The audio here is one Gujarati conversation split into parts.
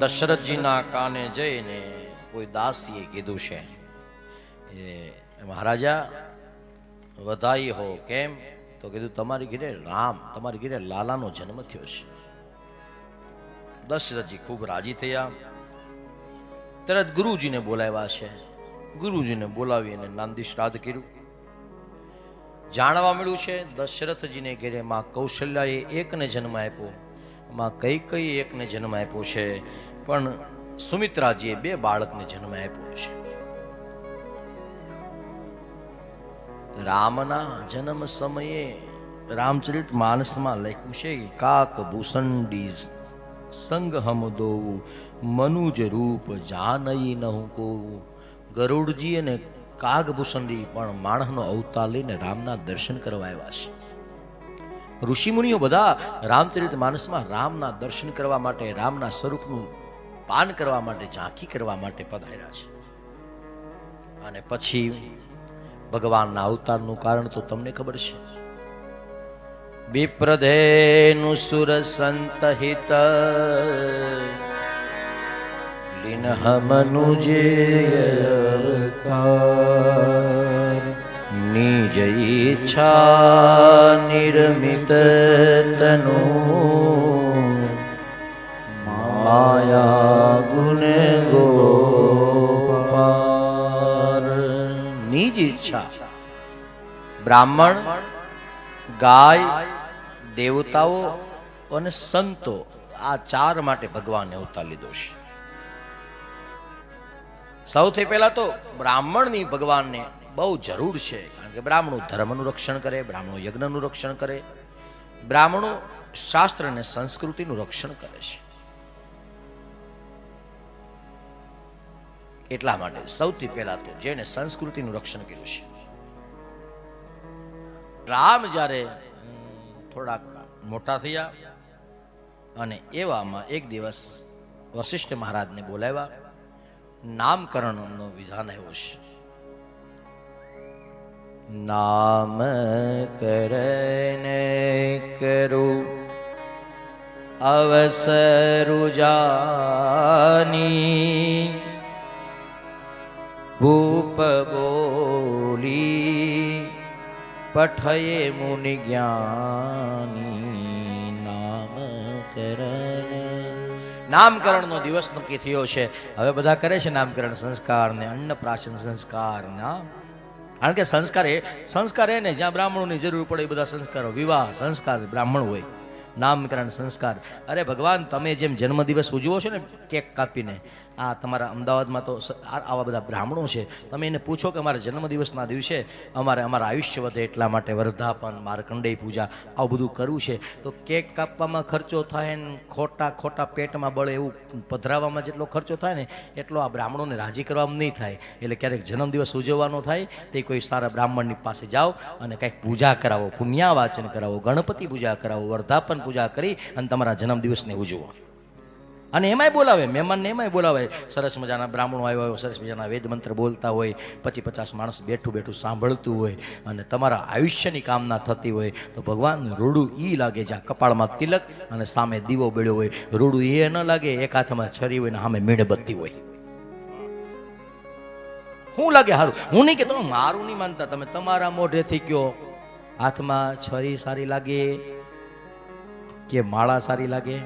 દશરથજીના કાને જઈને કોઈ દાસીએ કીધું છે મહારાજા, વધાઈ હો, કેમ? તો કીધું, તમારી ઘીરે રામ, તમારી ઘીરે લાલાનો જન્મ થયો છે. દશરથજી ખૂબ રાજી થયા. તરત ગુરુજીને બોલાવ્યા છે. ગુરુજીને બોલાવી અને નાંદી શ્રાદ્ધ કર્યું. જાણવા મળ્યું છે, દશરથજીને ઘેરે માં કૌશલ્યાએ એકને જન્મ આપ્યો. માં કઈ કઈ એકને જન્મ આપ્યો છે? પણ સુમિત્રાજીએ બે બાળકને જન્મ આપ્યો છે. રામના જન્મ સમયે રામચરિત માનસમાં લખ્યું છે કાક ભૂષંડી સંગ હમ દો, મનુજ રૂપ જાનઈ નહું કો. ગરુડજી અને કાગભૂષણજી પણ માણસનો અવતાર લઈને રામના દર્શન કરવા આવ્યા છે. ઋષિમુનિઓ બધા રામચરિત માનસમાં રામના દર્શન કરવા માટે, રામના સ્વરૂપનું પાન કરવા માટે, ઝાંખી કરવા માટે પધાર્યા છે. અને પછી ભગવાનના અવતારનું કારણ તો તમને ખબર છે. વિપ્રધેનું સુર સંતહિત લીન નિજ ઈચ્છા નિર્મિત તનુ માયા ગુણ ગોપાર નિજ ઈચ્છા બ્રાહ્મણ ગાય દેવતાઓ અને સંતો આ ચાર માટે ભગવાને અવતાર લીધો છે. સૌથી પહેલા તો બ્રાહ્મણની ભગવાનને બહુ જરૂર છે. કે બ્રાહ્મણો ધર્મનું રક્ષણ કરે, બ્રાહ્મણો યજ્ઞનું રક્ષણ કરે, બ્રાહ્મણો શાસ્ત્ર અને સંસ્કૃતિનું રક્ષણ કરે છે. એટલા માટે સૌથી પહેલા તો જેને સંસ્કૃતિનું રક્ષણ કર્યું છે. રામ જ્યારે થોડાક મોટા થયા અને એવામાં એક દિવસ વશિષ્ઠ મહારાજને બોલાવ્યા, નામકરણનો વિધાન આવ્યો છે. નામ કરને કરું અવસરુજાની ભૂપ બોલી પઠયે મુનિ જ્ઞાની નામકરણ નામકરણનો દિવસ નક્કી થયો છે. હવે બધા કરે છે નામકરણ સંસ્કાર ને અન્નપ્રાશન સંસ્કાર ના કારણ કે સંસ્કાર એ સંસ્કાર એ ને જ્યાં બ્રાહ્મણોની જરૂર પડે એ બધા સંસ્કારો. વિવાહ, સંસ્કાર, બ્રાહ્મણ હોય. નામકરણ સંસ્કાર. અરે ભગવાન, તમે જેમ જન્મદિવસ ઉજવો છો ને, કેક કાપીને આ તમારા અમદાવાદમાં તો આવા બધા બ્રાહ્મણો છે. તમે એને પૂછો કે અમારા જન્મદિવસના દિવસે અમારે અમારા આયુષ્ય વધે એટલા માટે વર્ધાપન, માર્કંડેય પૂજા આવું બધું કરવું છે. તો કેક કાપવામાં ખર્ચો થાય ને ખોટા ખોટા પેટમાં બળે એવું પધરાવવામાં જેટલો ખર્ચો થાય ને એટલો આ બ્રાહ્મણોને રાજી કરવામાં નહીં થાય. એટલે ક્યારેક જન્મદિવસ ઉજવવાનો થાય, તે કોઈ સારા બ્રાહ્મણની પાસે જાઓ અને કંઈક પૂજા કરાવો, પુણ્યાવાચન કરાવો, ગણપતિ પૂજા કરાવો, વર્ધાપન પૂજા કરી અને તમારા જન્મદિવસને ઉજવો. અને એમાંય બોલાવે, મહેમાનને એમાંય બોલાવે. સરસ મજાના બ્રાહ્મણો આવ્યો હોય, સરસ મજાના વેદ મંત્ર બોલતા હોય પચી પચાસ માણસ બેઠું બેઠું સાંભળતું હોય અને તમારા આયુષ્યની કામના થતી હોય, તો ભગવાન રૂડું ઈ લાગે જ્યાં કપાળમાં તિલક અને સામે દીવો બળ્યો હોય. રૂડું એ ન લાગે, એક હાથમાં છરી હોય ને સામે મીણબત્તી હોય. શું લાગે સારું હું નહીં કે તમે મારું નહીં માનતા. તમે તમારા મોઢેથી કયો હાથમાં છરી સારી લાગે કે માળા સારી લાગે?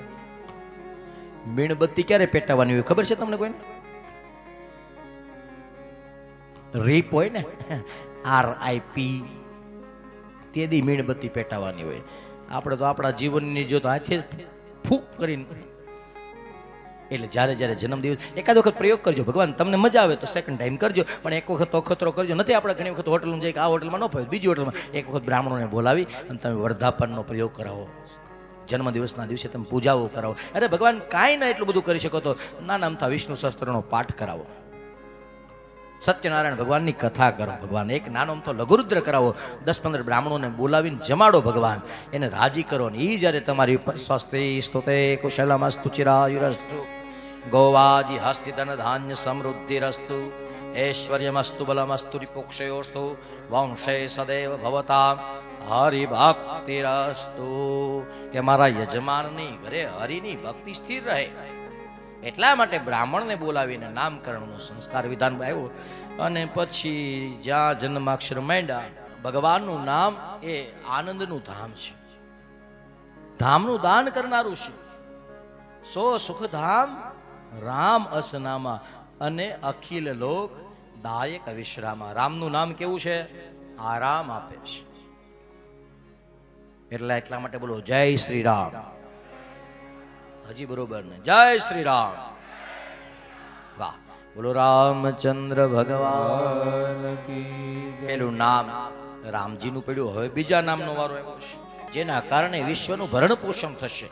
મીણબત્તી ક્યારે પેટાવાની હોય? ખબર છે તમને કોઈને? રીપ હોય ને? આર આઈ પી તે દી મીણબત્તી પેટાવાની હોય. આપણે તો આપણા જીવનની જો તો હાથે ફૂક કરીને એટલે જ્યારે જ્યારે જન્મદિવસ એકાદ વખત પ્રયોગ કરજો ભગવાન, તમને મજા આવે તો સેકન્ડ ટાઈમ કરજો. પણ એક વખત અખતરો કરજો. નથી આપણે ઘણી વખત હોટલમાં જઈએ કે આ હોટલમાં ન ફાવે, બીજી હોટલમાં. એક વખત બ્રાહ્મણોને બોલાવી અને તમે વર્ધાપનનો પ્રયોગ કરાવો. જન્મદિવસના દિવસે તમે પૂજાઓ કરાવો. અરે ભગવાન, કાંઈ ના એટલું બધું કરી શકો તો નાના અમથા વિષ્ણુ શસ્ત્રનો પાઠ કરાવો. સત્યનારાયણ ભગવાનની કથા કરો ભગવાન. એક નાનો અમથો લઘુરુદ્ર કરાવો. દસ પંદર બ્રાહ્મણોને બોલાવીને જમાડો ભગવાન. એને રાજી કરો ને એ જ્યારે તમારી સ્વસ્તિ સ્તુતે કુશલમસ્તુ ચિરાયુરસ્તુ. ગોવાજી હસ્તિ ધન ધાન્ય સમૃદ્ધિરસ્તુ. ઐશ્વર્યમસ્તુ બલમસ્તુ રિપુક્ષયોસ્તુ. વંશે સદૈવ ભવતા. હરિભક્તિરસ્તુ કે મારા યજમાનની ઘરે હરિની ભક્તિ સ્થિર રહે. એટલા માટે બ્રાહ્મણને બોલાવીને નામકરણનો સંસ્કાર વિધાન આવ્યો અને પછી જ્યાં જન્માક્ષર માંડ્યા, ભગવાનનું નામ એ આનંદનું ધામ છે. ધામનું દાન કરનારું છે. સો સુખધામ, રામ અસનામાં અને અખિલ લોક દાયક વિશ્રામાં. રામનું નામ કેવું છે? આરામ આપે છે. એટલે એટલા માટે બોલો, જય શ્રી રામ હજી બરોબર ને જય શ્રી રામ વાહ. બોલો, રામચંદ્ર ભગવાન પેલું નામ રામજીનું પડ્યું. હવે બીજા નામનો વારો આવ્યો છે. જેના કારણે વિશ્વનું ભરણ પોષણ થશે.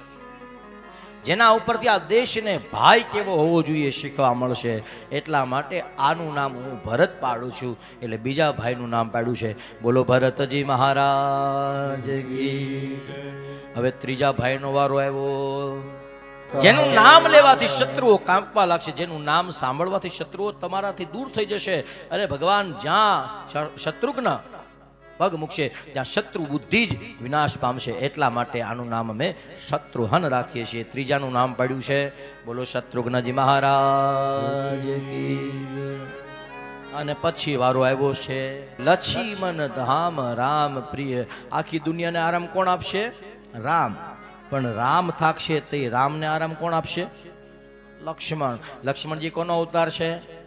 જેના ઉપરથી આ દેશને ભાઈ કેવો હોવો જોઈએ શીખવા મળશે. એટલા માટે આનું નામ હું ભરત પાડું છું. એટલે બીજા ભાઈનું નામ પાડ્યું છે. બોલો, ભરતજી મહારાજ કી હવે ત્રીજા ભાઈનો વારો આવ્યો. જેનું નામ લેવાથી શત્રુઓ કાંપવા લાગશે. જેનું નામ સાંભળવાથી શત્રુઓ તમારાથી દૂર થઈ જશે. અરે ભગવાન જ્યાં શત્રુઘ્ન પગ મૂકશે ત્યાં શત્રુ બુદ્ધિ જ વિનાશ પામશે. એટલા માટે આનું નામ અમે શત્રુહન રાખીએ છીએ. ત્રીજાનું નામ પાડ્યું છે. બોલો શત્રુઘ્નજી મહારાજ અને પછી વારો આવ્યો છે. લક્ષ્મણ ધામ રામ પ્રિય. આખી દુનિયાને આરામ કોણ આપશે? રામ. પણ રામ થાકશે તે રામને આરામ કોણ આપશે? લક્ષ્મણ. લક્ષ્મણજી કોનો અવતાર છે?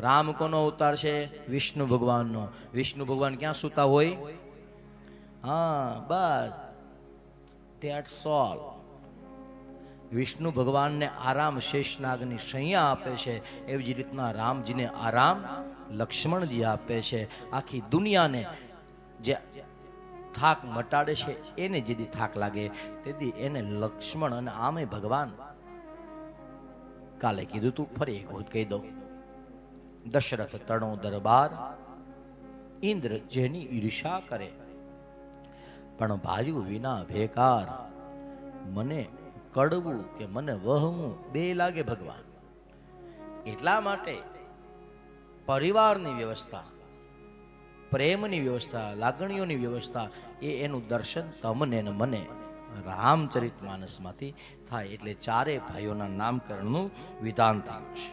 રામ કોનો અવતાર છે? વિષ્ણુ ભગવાનનો. વિષ્ણુ ભગવાન ક્યાં સૂતા હોય? હા બસ ધેટ સોલ વિષ્ણુ ભગવાનને આરામ શેષનાગની સૈયા આપે છે. એવી જ રીતના રામજીને આરામ લક્ષ્મણજી આપે છે. આખી દુનિયાને જે થાક મટાડે છે, એને જેથી થાક લાગે. તેથી એને લક્ષ્મણ અને આમે ભગવાન કાલે કીધું તું, ફરી એક વખત કહી દઉં. દશરથ તણો દરબાર, ઇન્દ્ર જેની ઈર્ષા કરે. પણ ભાજુ વિના ભેકાર, મને કડવું કે મને વહવું બે લાગે ભગવાન. એટલા માટે પરિવારની વ્યવસ્થા પ્રેમની વ્યવસ્થા, લાગણીઓની વ્યવસ્થા એ એનું દર્શન તમને ને મને રામચરિત માનસમાંથી થાય. એટલે ચારે ભાઈઓના નામકરણનું વિધાન થયું. છે